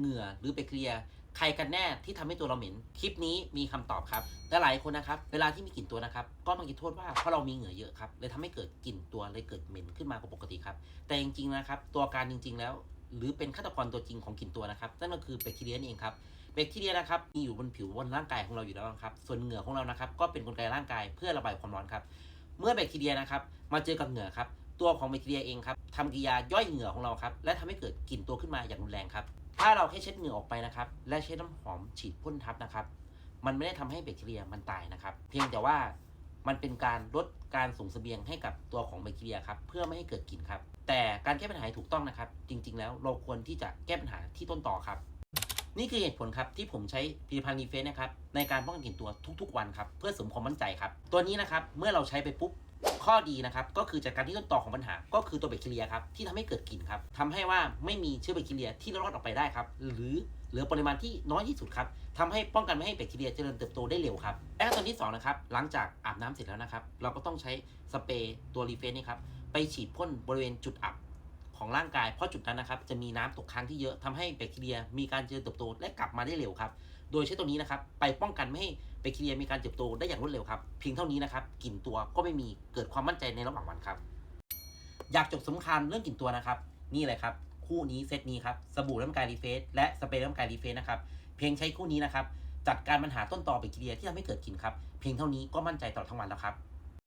เหงื่อหรือแบคทีเรียใครกันแน่ที่ทำให้ตัวเราเหม็น คลิปนี้มีคำตอบครับและหลายคนนะครับ เวลาที่มีกลิ่นตัวนะครับ ก็มักจะโทษว่าเพราะเรามีเหงื่อเยอะครับเลยทำให้เกิดกลิ่นตัวเลยเกิดเหม็นขึ้นมากว่าปกติครับ แต่จริงๆนะครับ ตัวการจริง ๆ แล้ว หรือเป็นฆาตกรตัวจริงของกลิ่นตัวนะครับนั่นก็คือแบคทีเรียนั่นเองครับแบคทีเรียนะครับมีอยู่บนผิวบนร่างกายของเราอยู่แล้วครับ ส่วนเหงื่อของเรานะครับ ก็เป็นกลไกร่างกายเพื่อระบายความร้อนครับ เมื่อแบคทีเรียนะครับ มาเจอกับเหงื่อครับ ตัวของแบคทีเรียเองครับทำกิริยาย่อยเหงื่อของเราครับ และทำให้เกิดกลิ่นตัวขึ้นมาอย่างรุนแรงครับ ถ้าเราแค่เช็ดเหงื่อออกไปนะครับ และใช้น้ำหอมฉีดพ่นทับนะครับ มันไม่ได้ทำให้แบคทีเรียมันตายนะครับ เพียงแต่ว่ามันเป็นการลดการส่งเสบียงให้กับตัวของแบคทีเรียครับเพื่อไม่ให้เกิดกลิ่นครับ แต่การแก้ปัญหาถูกต้องนะครับ จริง ๆ แล้วเราควรที่จะแก้ปัญหาที่ต้นต่อครับ นี่คือเหตุผลครับที่ผมใช้ผลิตภัณฑ์รีเฟสนะครับในการป้องกันกลิ่นตัวทุก ๆ วันครับเพื่อเสริมความมั่นใจครับ ตัวนี้นะครับเมื่อเราใช้ไปปุ๊บ ข้อดีนะครับก็คือจัดการที่ต้นตอของปัญหา ก็คือตัวแบคทีเรียครับที่ทำให้เกิดกลิ่นครับทำให้ว่าไม่มีเชื้อแบคทีเรียที่รอดออกไปได้ครับหรือเหลือปริมาณที่น้อยที่สุดครับทำให้ป้องกันไม่ให้แบคทีเรียเจริญเติบโตได้เร็วครับและขั้นตอนที่สองนะครับหลังจากอาบน้ำเสร็จแล้วนะครับ เราก็ต้องใช้สเปรย์ตัวรีเฟสนี่ครับไปฉีดพ่นบริเวณจุดอับของร่างกายเพราะจุดนั้นนะครับจะมีน้ำตกค้างที่เยอะทำให้แบคทีเรียมีการเจริญเติบโตและกลับมาได้เร็วครับ โดยใช้ตัวนี้นะครับไปป้องกันไม่ให้แบคทีเรียมีการเติบโตได้อย่างรวดเร็วครับเพียงเท่านี้นะครับกลิ่นตัวก็ไม่มีเกิดความมั่นใจในระหว่างวันครับ อยากจบสงครามเรื่องกลิ่นตัวนะครับ นี่เลยครับ คู่นี้เซตนี้ครับสบู่น้ำกายรีเฟสและสเปรย์น้ำกายรีเฟสนะครับเพียงใช้คู่นี้นะครับจัดการปัญหาต้นตอแบคทีเรียที่ทำให้เกิดกลิ่นครับเพียงเท่านี้ก็มั่นใจตลอดทั้งวันแล้วครับ